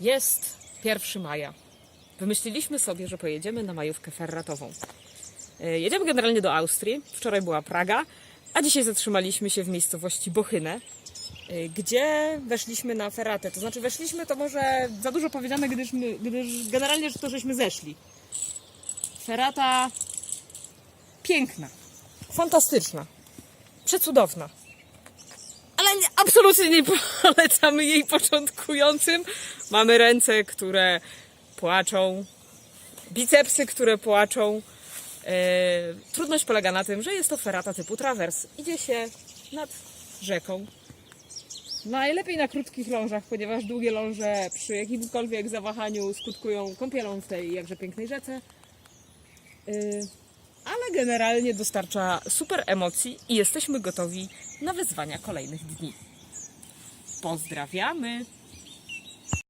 Jest 1 maja. Wymyśliliśmy sobie, że pojedziemy na majówkę ferratową. E, Jedziemy generalnie do Austrii. Wczoraj była Praga, a dzisiaj zatrzymaliśmy się w miejscowości Bochynę, e, gdzie weszliśmy na ferratę. To znaczy weszliśmy, to może za dużo powiedziane, gdyż, my, gdyż generalnie to żeśmy zeszli. Ferrata piękna, fantastyczna, przecudowna. Absolutnie nie polecamy jej początkującym. Mamy ręce, które płaczą, bicepsy, które płaczą. E, trudność polega na tym, że jest to ferata typu trawers. Idzie się nad rzeką. Najlepiej na krótkich lążach, ponieważ długie ląże przy jakimkolwiek zawahaniu skutkują kąpielą w tej jakże pięknej rzece. Y, ale generalnie dostarcza super emocji i jesteśmy gotowi na wyzwania kolejnych dni. Pozdrawiamy!